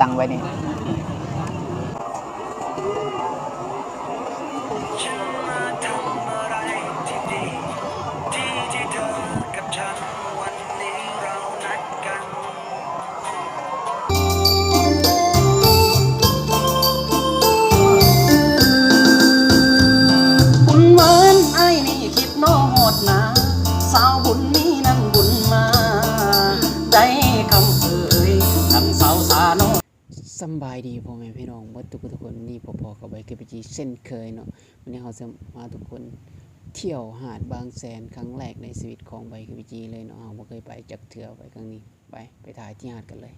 ตังไว้นี่ สบายดีพ่อแม่พี่น้องเบ่ทุกทุกคนนี่พอๆกับใบกระพีเส้นเคยเนาะวันนี้เราจะมาทุกคนเที่ยวหาดบางแสนครั้งแรกในชีวิตของใบกระพีเลยเนาะเราเคยไปจักเทื่อไปครั้งนี้ไปไปถ่ายที่หาดกันเลย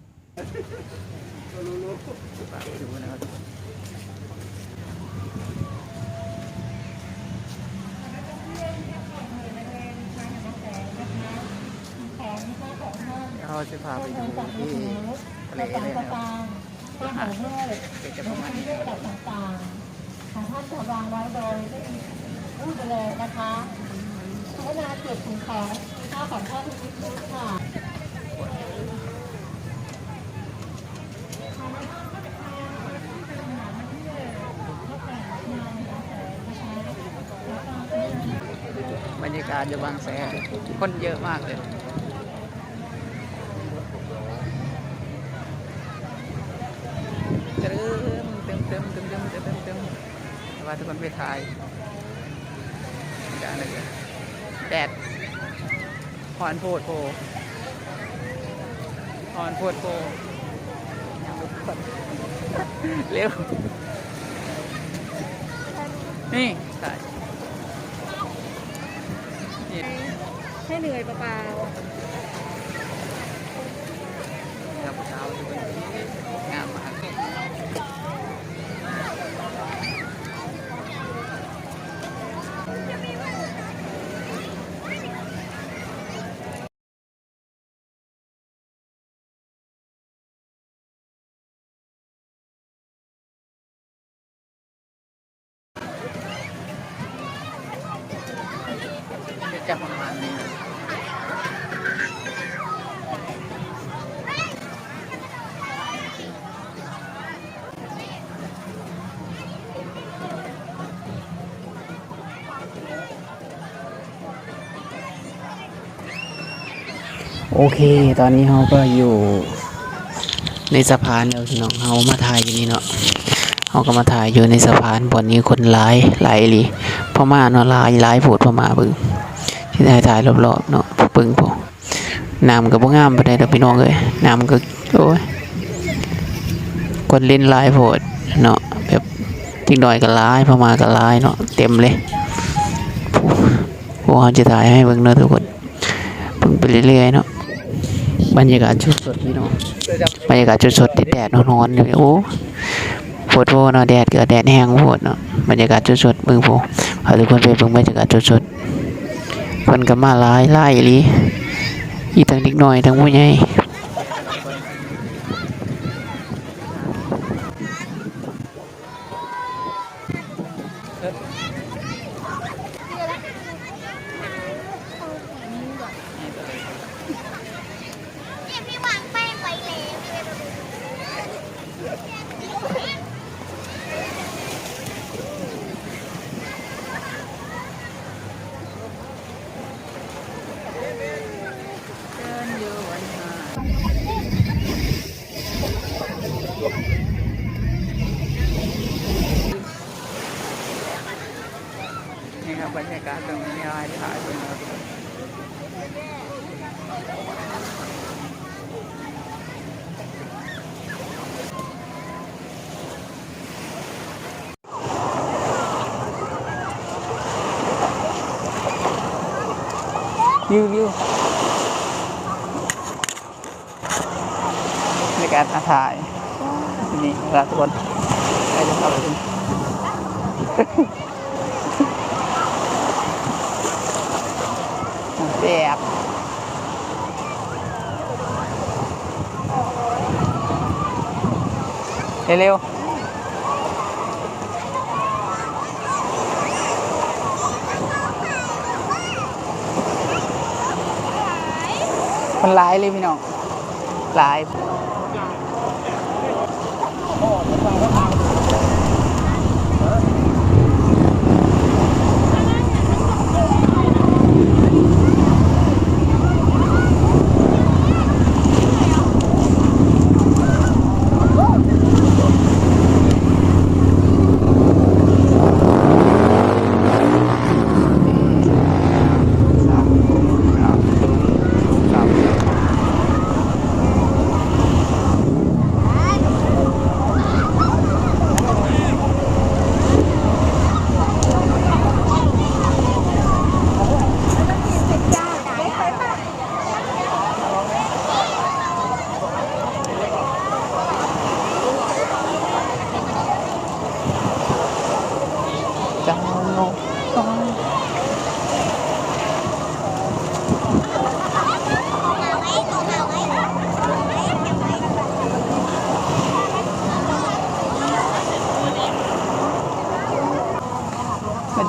เราจะพาไปดูที่ทะเลเลยนะครับ หาดเป็นจะประมาณนี้นะครับต่างๆของท่านจะวางไว้โดยไม่มีรูปไปเลยนะคะพัฒนาเก็บถุงของข้าวของท่านทุกชุดค่ะบรรยากาศอยู่บางแสนคนเยอะมากเลยาทุกคนไปถ่ายจะอะไรแดดหอนโพดโพหอนโพดโพยังไม่กดเร็ว นี่ถ่ายให้เหนื่อยเปล่า ครับเช้าทุกคนงามมากจะประมาณนี้ โอเค ตอนนี้เราก็อยู่ในสะพานแล้วพี่น้องเรามาถ่ายอยู่นี่เนาะเราก็มาถ่ายอยู่ในสะพานบนนี้คนร้ายหลายลีพม่าเนาะลายลายโผดพม่าบึงที่ถ่ายถ่ายรอบๆเนาะพวกเบึงพวกน้ำก็บ่งามไปานใดอกพี่น้องเอ้ยน้ำก็โอ้ยคนเล่นลายโผดเนาะแบบจิงดอยก็หลายพม่าก็หลายเนาะเต็มเลยผู้ผู้เขาจะถ่ายให้เบิ่งเนาะทุกคนเบิ่งไปเรื่อยๆเนาะ บรรยากาศชุดสดพี่น้องบรรยากาศชุดสดติดแดดร้อนๆเลยโอ้โพดโวเนาะแดดเกิดแดดแห้งโวดเนาะบรรยากาศชุดสดเบิ่งโพพาทุกคนไปเบิ่งบรรยากาศชุดสดคนก็มาหลายหลายลีอีทั้งนิดหน่อยทั้งผู้ใหญ่นี่ครับบรรยากาศตรงนี้ลายถ่ายเป็นครับวิววิวในการถ่ายนี่ลาทุกคนใครจะเข้าไปดู แซ่บเร็วๆมันหลายเลยพี่น้องหลาย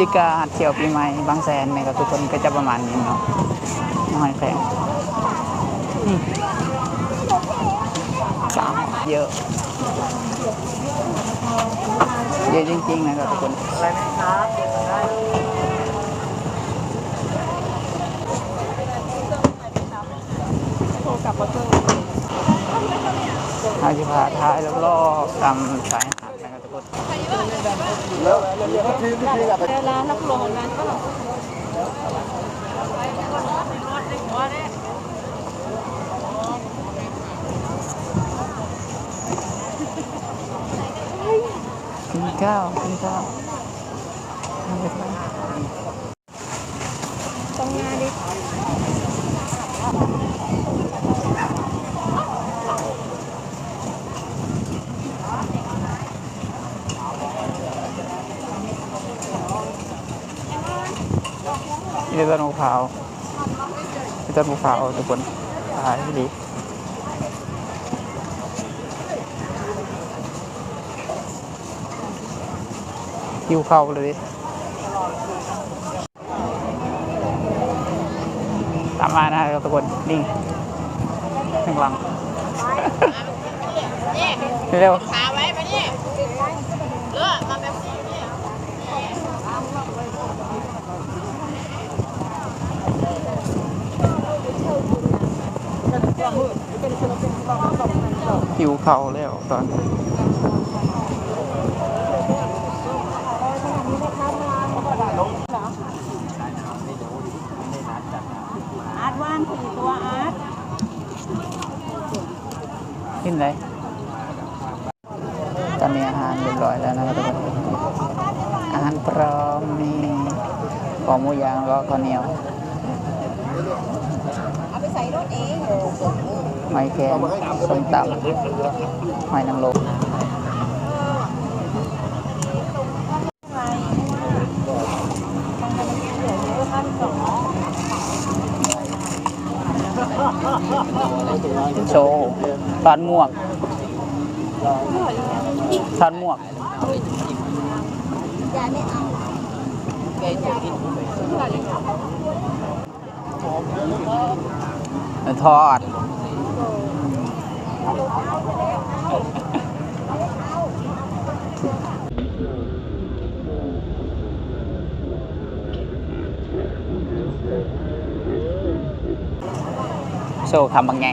บรรยากาศเที่ยวปีใหม่บางแสนเนี่ยก็ทุกคนก็จะประมาณนี้เนาะน้อยแพงสามเยอะเยอะจริงๆนะครับทุกคนอะไรนะครับอาชิพาท้ายแล้วก็ตามสาย กคน เวลานักลงนั้นก็ กินข้าวกินข้าว นี่ต้นมะพร้าวนี่ต้นมะพร้าวทุกคนถ่ายดีหิวเข้าวเลยดิตามมานะครับทุกคนนี่ข้างหลังเร็ว ขาไว้ไปนี่เออมาแบบนี้ หิวเข่าวแล้วตอนนี้อาร์ตว่านสี่ตัวอาร์ตกินอะไรตอนนี้อาหารเรียบร้อยแล้วนะครับทุกคนอาหารพร้อมมีขอหมูย่างแล้วก็ข้าวเหนียวเอาไปใส่รถเอง หอยแครงส้มตำหอยนางรมโชว์ทอดหมวกทอดหมวก ทอดโชว์คำบางไง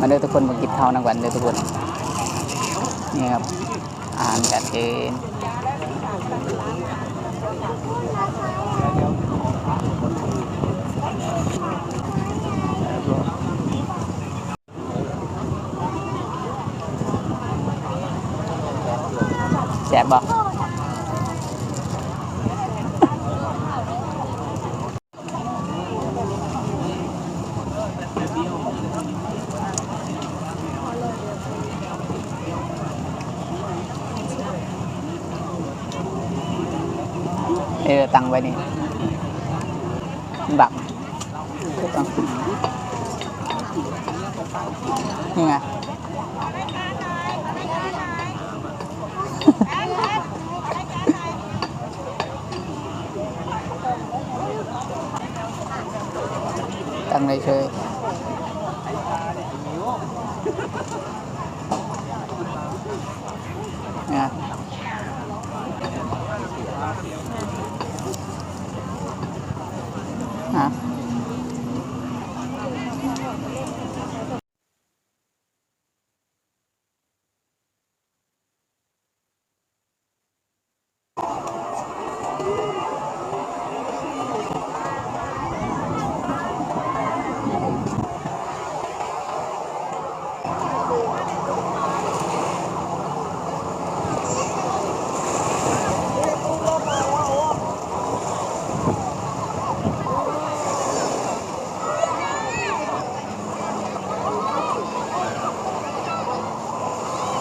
มาเด้อทุกคนมากินข้าวนังวันเด้อทุกคน นี่ครับอ่านกันเองแซ่บบ่ เออตังไว้นี่บักนี่ไงตังเลยเคยนะ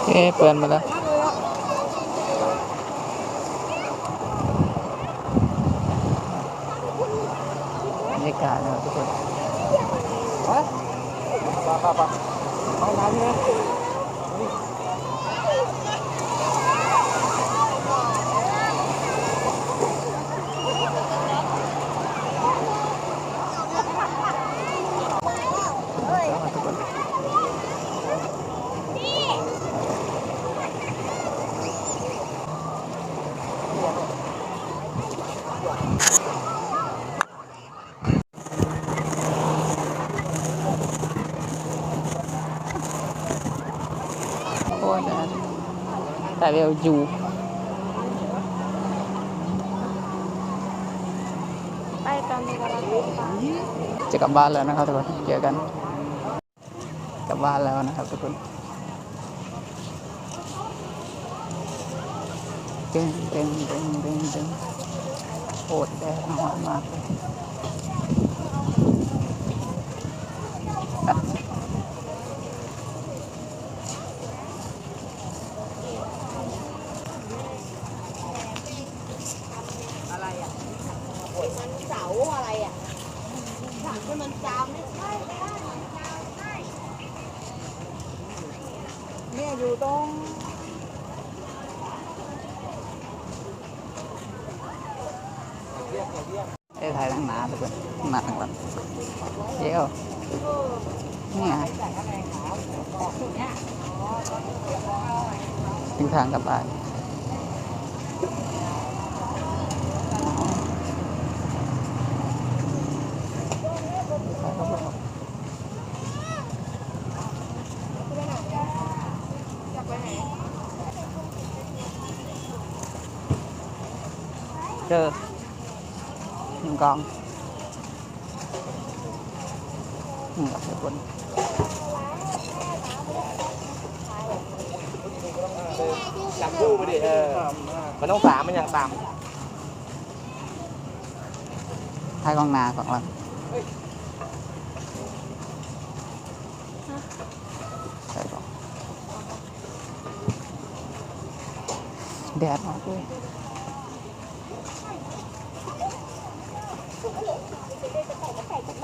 เอ๊ะเปิดมาแล้วบรรยากาศนะครับทุกคนทุกคน โอ้ยนะแต่เร็วอยู่ไปตอนนี้กำลังไปจะกลับบ้านแล้วนะครับทุกคนเจอกันกลับบ้านแล้วนะครับทุกคนเต็งเต็งเต็งเต็งเต็ง โคตรแดดร้อนมากเลยอะ มันเสาอะไรอะถังที่มันจามไม่ใช่เนี่ยอยู่ตรง ได้ถ่ายทั้งหนาทุกคนหนาทั้ง หลังเดี๋ยวนี่ไงถึงทางกลับบ้านเจอหนึ่งกองนี่ครับทุกคนจับคู่ไปดิเออมันต้องสามมันอย่างต่ท้ายกองนาของเราใส่ก่อนแดดออกเลย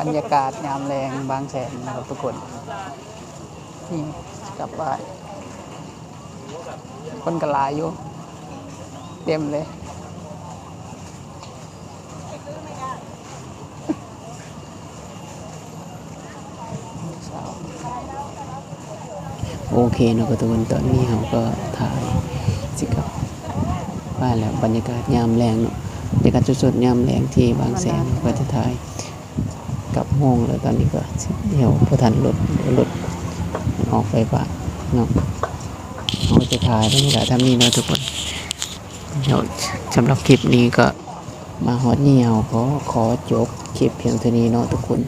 บรรยากาศยามแรงบางแสนนะครับทุกคน นี่กลับบ้านคนกระลายอยู่ เต็มเลย โอเคเนาะก็ทุกคนตอนนี้เราก็ถ่ายสิกับบ้านแล้วบรรยากาศยามแรงเนาะบรรยากาศสดๆยามแรงที่บางแสนก็จะถ่าย กลับห้องแล้วตอนนี้ก็เดี๋ยวพอทันรถรถออกไปบ้านเนาะเราจะถ่ายบรรยากาศทำนี้เนาะทุกคนเดี๋ยวสำหรับคลิปนี้ก็มาฮอตเนี่ยวขอขอจบคลิปเพียงเท่านี้เนาะทุกคน